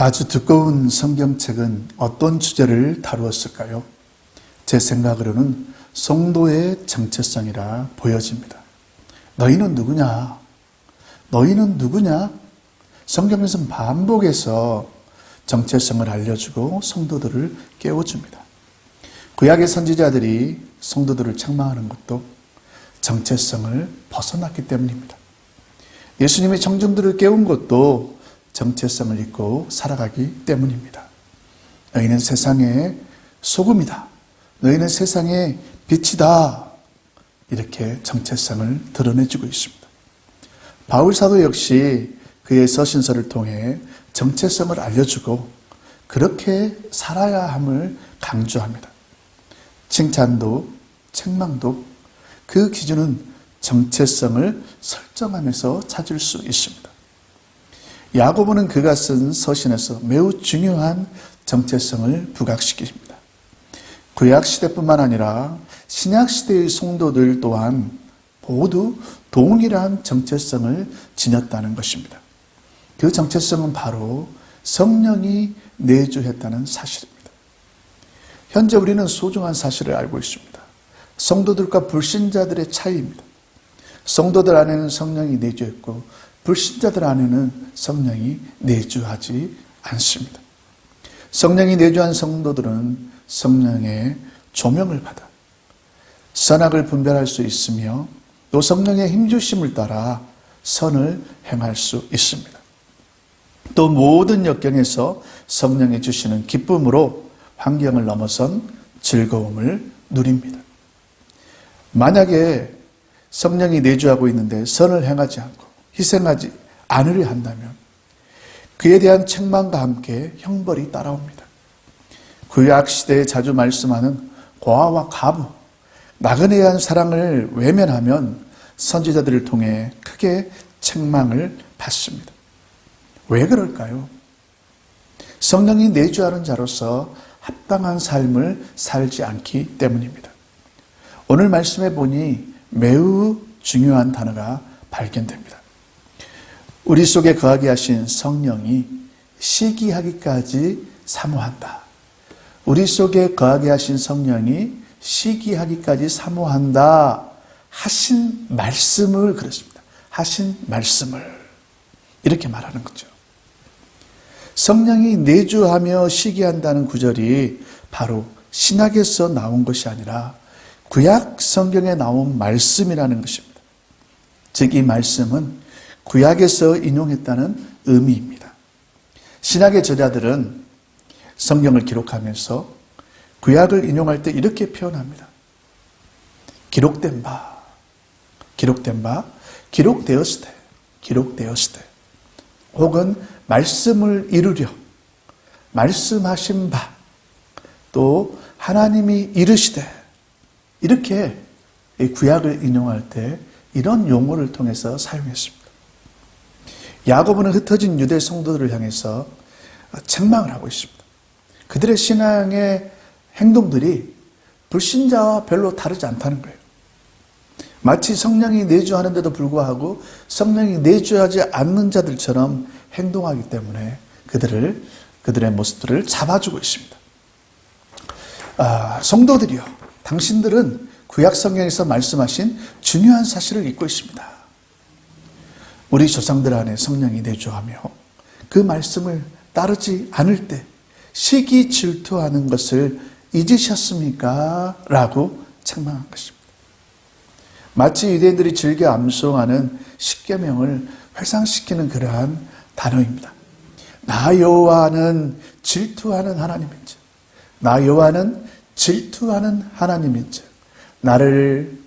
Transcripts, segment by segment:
아주 두꺼운 성경책은 어떤 주제를 다루었을까요? 제 생각으로는 성도의 정체성이라 보여집니다. 너희는 누구냐? 너희는 누구냐? 성경에서 반복해서 정체성을 알려주고 성도들을 깨워줍니다. 구약의 선지자들이 성도들을 책망하는 것도 정체성을 벗어났기 때문입니다. 예수님이 청중들을 깨운 것도 정체성을 잊고 살아가기 때문입니다. 너희는 세상의 소금이다. 너희는 세상의 빛이다. 이렇게 정체성을 드러내주고 있습니다. 바울 사도 역시 그의 서신서를 통해 정체성을 알려주고 그렇게 살아야 함을 강조합니다. 칭찬도 책망도 그 기준은 정체성을 설정하면서 찾을 수 있습니다. 야고보는 그가 쓴 서신에서 매우 중요한 정체성을 부각시킵니다. 구약 시대뿐만 아니라 신약 시대의 성도들 또한 모두 동일한 정체성을 지녔다는 것입니다. 그 정체성은 바로 성령이 내주했다는 사실입니다. 현재 우리는 소중한 사실을 알고 있습니다. 성도들과 불신자들의 차이입니다. 성도들 안에는 성령이 내주했고 불신자들 안에는 성령이 내주하지 않습니다. 성령이 내주한 성도들은 성령의 조명을 받아 선악을 분별할 수 있으며 또 성령의 힘주심을 따라 선을 행할 수 있습니다. 또 모든 역경에서 성령이 주시는 기쁨으로 환경을 넘어선 즐거움을 누립니다. 만약에 성령이 내주하고 있는데 선을 행하지 않고 희생하지 않으려 한다면 그에 대한 책망과 함께 형벌이 따라옵니다. 구약 시대에 자주 말씀하는 고아와 가부, 나그네에 대한 사랑을 외면하면 선지자들을 통해 크게 책망을 받습니다. 왜 그럴까요? 성령이 내주하는 자로서 합당한 삶을 살지 않기 때문입니다. 오늘 말씀해 보니 매우 중요한 단어가 발견됩니다. 우리 속에 거하게 하신 성령이 시기하기까지 사모한다. 우리 속에 거하게 하신 성령이 시기하기까지 사모한다. 하신 말씀을 그렇습니다. 하신 말씀을 이렇게 말하는 거죠. 성령이 내주하며 시기한다는 구절이 바로 신학에서 나온 것이 아니라 구약 성경에 나온 말씀이라는 것입니다. 즉, 이 말씀은 구약에서 인용했다는 의미입니다. 신학의 저자들은 성경을 기록하면서 구약을 인용할 때 이렇게 표현합니다. 기록된 바, 기록된 바, 기록되었을 때, 기록되었을 때, 혹은 말씀을 이루려, 말씀하신 바, 또 하나님이 이르시되, 이렇게 구약을 인용할 때 이런 용어를 통해서 사용했습니다. 야고보는 흩어진 유대 성도들을 향해서 책망을 하고 있습니다. 그들의 신앙의 행동들이 불신자와 별로 다르지 않다는 거예요. 마치 성령이 내주하는데도 불구하고 성령이 내주하지 않는 자들처럼 행동하기 때문에 그들을 그들의 모습들을 잡아주고 있습니다. 아, 성도들이요. 당신들은 구약 성경에서 말씀하신 중요한 사실을 잊고 있습니다. 우리 조상들 안에 성령이 내주하며 그 말씀을 따르지 않을 때 시기 질투하는 것을 잊으셨습니까? 라고 책망한 것입니다. 마치 유대인들이 즐겨 암송하는 십계명을 회상시키는 그러한 단어입니다. 나 여호와는 질투하는 하나님인지, 나 여호와는 질투하는 하나님인지, 나를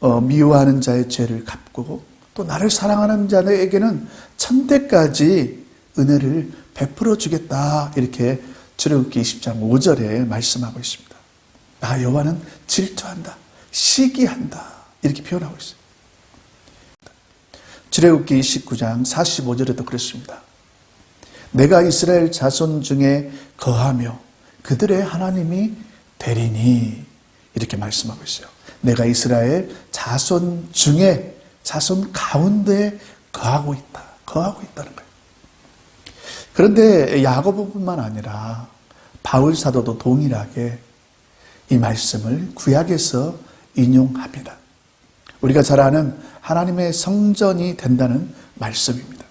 어, 미워하는 자의 죄를 갚고 또 나를 사랑하는 자에게는 천대까지 은혜를 베풀어 주겠다 이렇게 출애굽기 20장 5절에 말씀하고 있습니다. 나 여호와는 질투한다, 시기한다 이렇게 표현하고 있어요. 출애굽기 29장 45절에도 그렇습니다. 내가 이스라엘 자손 중에 거하며 그들의 하나님이 되리니 이렇게 말씀하고 있어요. 내가 이스라엘 자손 중에 자손 가운데 거하고 있다. 거하고 있다는 거예요. 그런데 야고보뿐만 아니라 바울 사도도 동일하게 이 말씀을 구약에서 인용합니다. 우리가 잘 아는 하나님의 성전이 된다는 말씀입니다.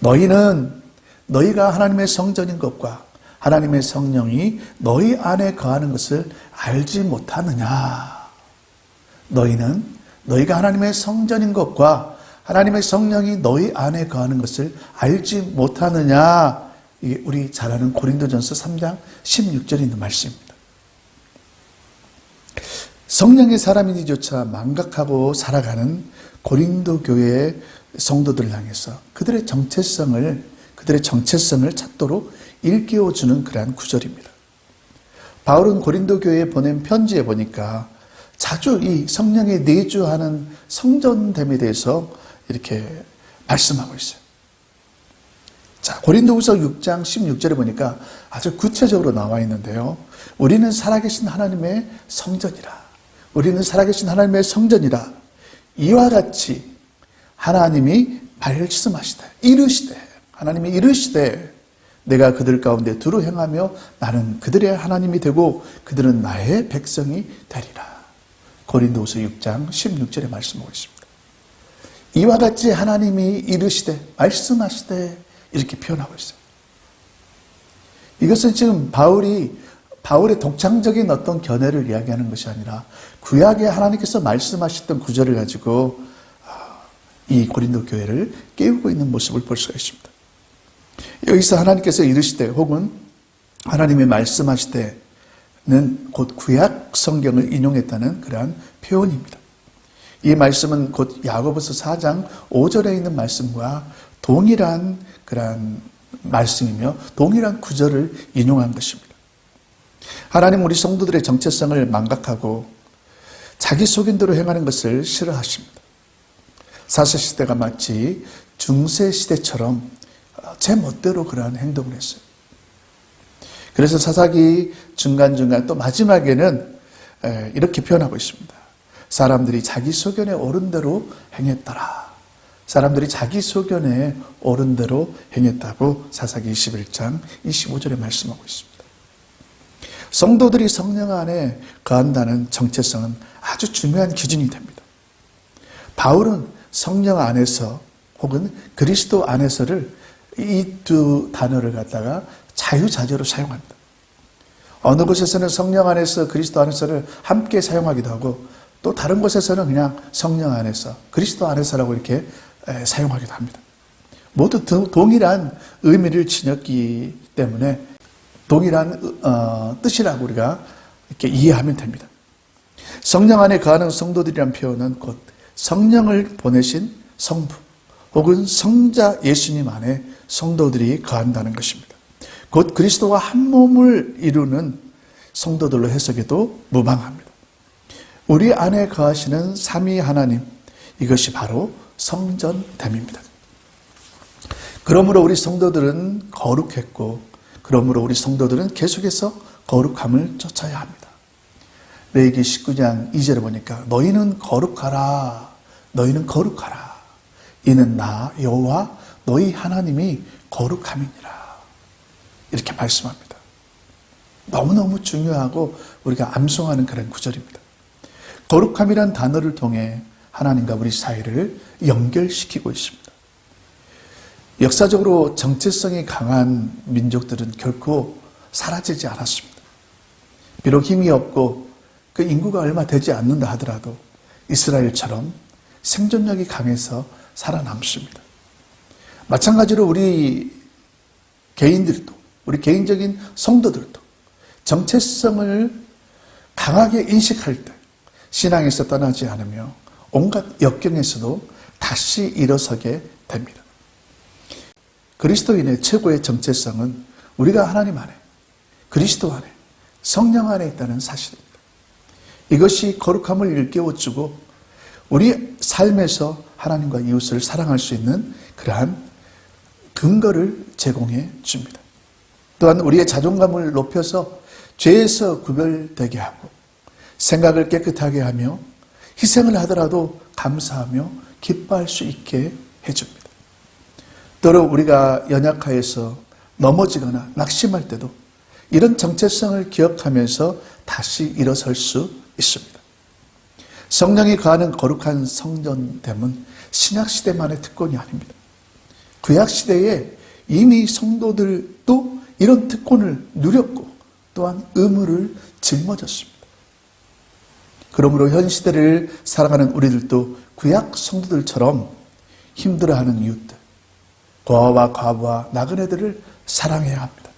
너희는 너희가 하나님의 성전인 것과 하나님의 성령이 너희 안에 거하는 것을 알지 못하느냐. 너희는 너희가 하나님의 성전인 것과 하나님의 성령이 너희 안에 거하는 것을 알지 못하느냐. 이게 우리 잘 아는 고린도전서 3장 16절에 있는 말씀입니다. 성령의 사람이니조차 망각하고 살아가는 고린도 교회의 성도들을 향해서 그들의 정체성을 그들의 정체성을 찾도록 일깨워 주는 그러한 구절입니다. 바울은 고린도 교회에 보낸 편지에 보니까 자주 이 성령의 내주하는 성전됨에 대해서 이렇게 말씀하고 있어요. 자, 고린도후서 6장 16절에 보니까 아주 구체적으로 나와 있는데요. 우리는 살아계신 하나님의 성전이라. 우리는 살아계신 하나님의 성전이라. 이와 같이 하나님이 말씀하시되 이르시되 하나님이 이르시되 내가 그들 가운데 두루 행하며 나는 그들의 하나님이 되고 그들은 나의 백성이 되리라. 고린도후서 6장 16절에 말씀하고 있습니다. 이와 같이 하나님이 이르시되 말씀하시되 이렇게 표현하고 있어요. 이것은 지금 바울이 바울의 독창적인 어떤 견해를 이야기하는 것이 아니라 구약에 하나님께서 말씀하셨던 구절을 가지고 아, 이 고린도 교회를 깨우고 있는 모습을 볼 수가 있습니다. 여기서 하나님께서 이르시되 혹은 하나님이 말씀하시되 는 곧 구약 성경을 인용했다는 그러한 표현입니다. 이 말씀은 곧 야고보서 4장 5절에 있는 말씀과 동일한 그러한 말씀이며 동일한 구절을 인용한 것입니다. 하나님 우리 성도들의 정체성을 망각하고 자기 속인대로 행하는 것을 싫어하십니다. 사사시대가 마치 중세 시대처럼 제 멋대로 그러한 행동을 했어요. 그래서 사사기 중간중간 또 마지막에는 이렇게 표현하고 있습니다. 사람들이 자기 소견에 옳은 대로 행했더라. 사람들이 자기 소견에 옳은 대로 행했다고 사사기 21장 25절에 말씀하고 있습니다. 성도들이 성령 안에 거한다는 정체성은 아주 중요한 기준이 됩니다. 바울은 성령 안에서 혹은 그리스도 안에서를 이 두 단어를 갖다가 자유자재로 사용합니다. 어느 곳에서는 성령 안에서 그리스도 안에서를 함께 사용하기도 하고 또 다른 곳에서는 그냥 성령 안에서 그리스도 안에서라고 이렇게 사용하기도 합니다. 모두 동일한 의미를 지녔기 때문에 동일한 어, 뜻이라고 우리가 이렇게 이해하면 됩니다. 성령 안에 거하는 성도들이란 표현은 곧 성령을 보내신 성부 혹은 성자 예수님 안에 성도들이 거한다는 것입니다. 곧 그리스도와 한 몸을 이루는 성도들로 해석해도 무방합니다. 우리 안에 거하시는 삼위 하나님, 이것이 바로 성전됨입니다. 그러므로 우리 성도들은 거룩했고, 그러므로 우리 성도들은 계속해서 거룩함을 쫓아야 합니다. 레이기 19장 2절에 보니까 너희는 거룩하라. 너희는 거룩하라. 이는 나 여호와 너희 하나님이 거룩함이니라. 이렇게 말씀합니다. 너무너무 중요하고 우리가 암송하는 그런 구절입니다. 거룩함이란 단어를 통해 하나님과 우리 사이를 연결시키고 있습니다. 역사적으로 정체성이 강한 민족들은 결코 사라지지 않았습니다. 비록 힘이 없고 그 인구가 얼마 되지 않는다 하더라도 이스라엘처럼 생존력이 강해서 살아남습니다. 마찬가지로 우리 개인들도 우리 개인적인 성도들도 정체성을 강하게 인식할 때 신앙에서 떠나지 않으며 온갖 역경에서도 다시 일어서게 됩니다. 그리스도인의 최고의 정체성은 우리가 하나님 안에, 그리스도 안에, 성령 안에 있다는 사실입니다. 이것이 거룩함을 일깨워주고 우리 삶에서 하나님과 이웃을 사랑할 수 있는 그러한 근거를 제공해 줍니다. 또한 우리의 자존감을 높여서 죄에서 구별되게 하고 생각을 깨끗하게 하며 희생을 하더라도 감사하며 기뻐할 수 있게 해줍니다. 또는 우리가 연약하여서 넘어지거나 낙심할 때도 이런 정체성을 기억하면서 다시 일어설 수 있습니다. 성령이 거하는 거룩한 성전됨은 신약시대만의 특권이 아닙니다. 구약시대에 이미 성도들도 이런 특권을 누렸고 또한 의무를 짊어졌습니다. 그러므로 현 시대를 살아가는 우리들도 구약 성도들처럼 힘들어하는 이웃들, 고아와 과부와 나그네들을 사랑해야 합니다.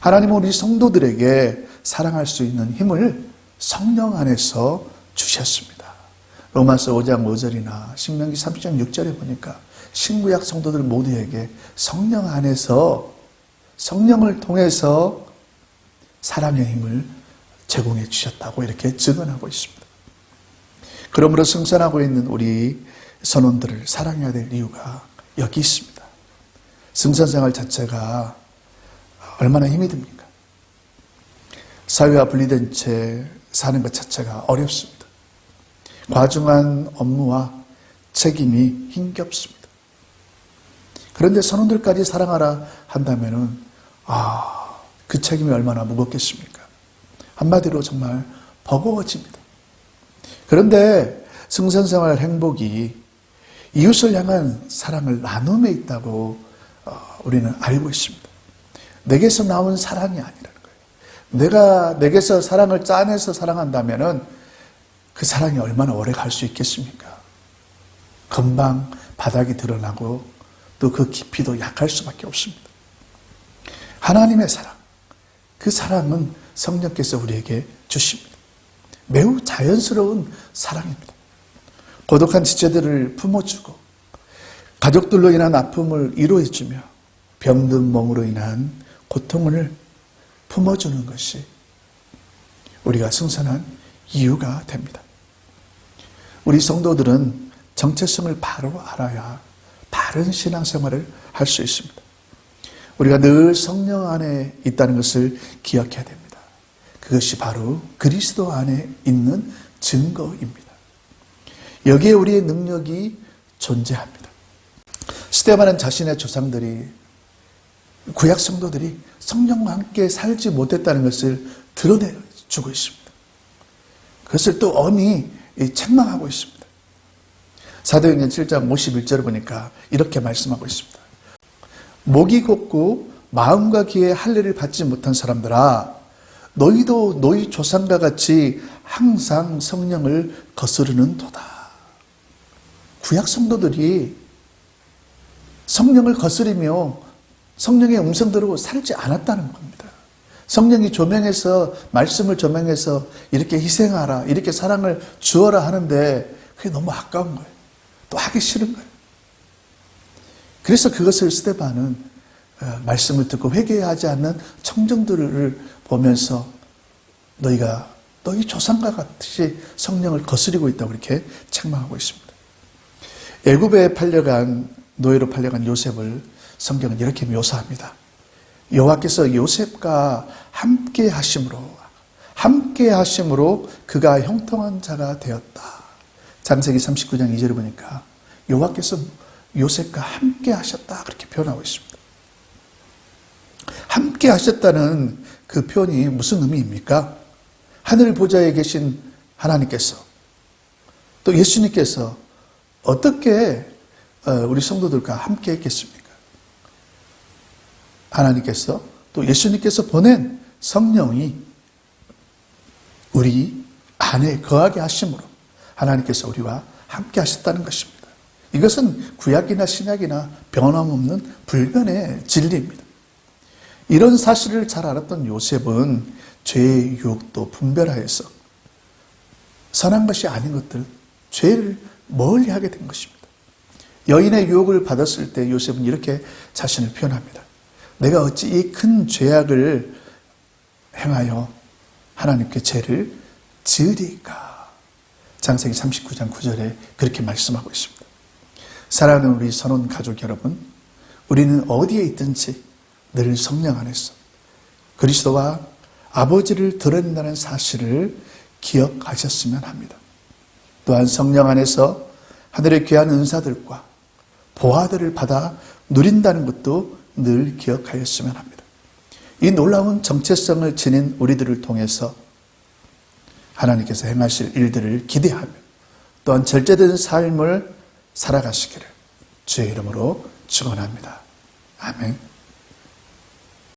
하나님은 우리 성도들에게 사랑할 수 있는 힘을 성령 안에서 주셨습니다. 로마서 5장 5절이나 신명기 30장 6절에 보니까 신구약 성도들 모두에게 성령 안에서 성령을 통해서 사랑의 힘을 제공해 주셨다고 이렇게 증언하고 있습니다. 그러므로 승선하고 있는 우리 선원들을 사랑해야 될 이유가 여기 있습니다. 승선 생활 자체가 얼마나 힘이 듭니까? 사회와 분리된 채 사는 것 자체가 어렵습니다. 과중한 업무와 책임이 힘겹습니다. 그런데 선원들까지 사랑하라 한다면은 아, 그 책임이 얼마나 무겁겠습니까? 한마디로 정말 버거워집니다. 그런데 승선생활 행복이 이웃을 향한 사랑을 나눔에 있다고 어, 우리는 알고 있습니다. 내게서 나온 사랑이 아니라는 거예요. 내가 내게서 사랑을 짜내서 사랑한다면은 그 사랑이 얼마나 오래 갈 수 있겠습니까? 금방 바닥이 드러나고 또 그 깊이도 약할 수밖에 없습니다. 하나님의 사랑, 그 사랑은 성령께서 우리에게 주십니다. 매우 자연스러운 사랑입니다. 고독한 지체들을 품어주고 가족들로 인한 아픔을 위로해주며 병든 몸으로 인한 고통을 품어주는 것이 우리가 승선한 이유가 됩니다. 우리 성도들은 정체성을 바로 알아야 바른 신앙생활을 할 수 있습니다. 우리가 늘 성령 안에 있다는 것을 기억해야 됩니다. 그것이 바로 그리스도 안에 있는 증거입니다. 여기에 우리의 능력이 존재합니다. 스테반은 자신의 조상들이 구약 성도들이 성령과 함께 살지 못했다는 것을 드러내주고 있습니다. 그것을 또 엄히 책망하고 있습니다. 사도행전 7장 51절을 보니까 이렇게 말씀하고 있습니다. 목이 곱고 마음과 귀에 할례를 받지 못한 사람들아 너희도 너희 조상과 같이 항상 성령을 거스르는 도다. 구약 성도들이 성령을 거스리며 성령의 음성대로 살지 않았다는 겁니다. 성령이 조명해서 말씀을 조명해서 이렇게 희생하라, 이렇게 사랑을 주어라 하는데 그게 너무 아까운 거예요. 또 하기 싫은 거예요. 그래서 그것을 스테반은 어, 말씀을 듣고 회개하지 않는 청정들을 보면서 너희가 너희 조상과 같이 성령을 거스리고 있다고 이렇게 책망하고 있습니다. 애굽에 팔려간 노예로 팔려간 요셉을 성경은 이렇게 묘사합니다. 여호와께서 요셉과 함께 하심으로 함께 하심으로 그가 형통한 자가 되었다. 장세기 39장 2절을 보니까 여호와께서 요셉과 함께 하셨다 그렇게 표현하고 있습니다. 함께 하셨다는 그 표현이 무슨 의미입니까? 하늘 보좌에 계신 하나님께서 또 예수님께서 어떻게 어, 우리 성도들과 함께 했겠습니까? 하나님께서 또 예수님께서 보낸 성령이 우리 안에 거하게 하심으로 하나님께서 우리와 함께 하셨다는 것입니다. 이것은 구약이나 신약이나 변함없는 불변의 진리입니다. 이런 사실을 잘 알았던 요셉은 죄의 유혹도 분별하여서 선한 것이 아닌 것들, 죄를 멀리 하게 된 것입니다. 여인의 유혹을 받았을 때 요셉은 이렇게 자신을 표현합니다. 내가 어찌 이 큰 죄악을 행하여 하나님께 죄를 지으리까. 장세기 39장 9절에 그렇게 말씀하고 있습니다. 사랑하는 우리 선원 가족 여러분, 우리는 어디에 있든지 늘 성령 안에서 그리스도와 아버지를 드러낸다는 사실을 기억하셨으면 합니다. 또한 성령 안에서 하늘의 귀한 은사들과 보화들을 받아 누린다는 것도 늘 기억하였으면 합니다. 이 놀라운 정체성을 지닌 우리들을 통해서 하나님께서 행하실 일들을 기대하며 또한 절제된 삶을 살아가시기를 주의 이름으로 축원합니다. 아멘.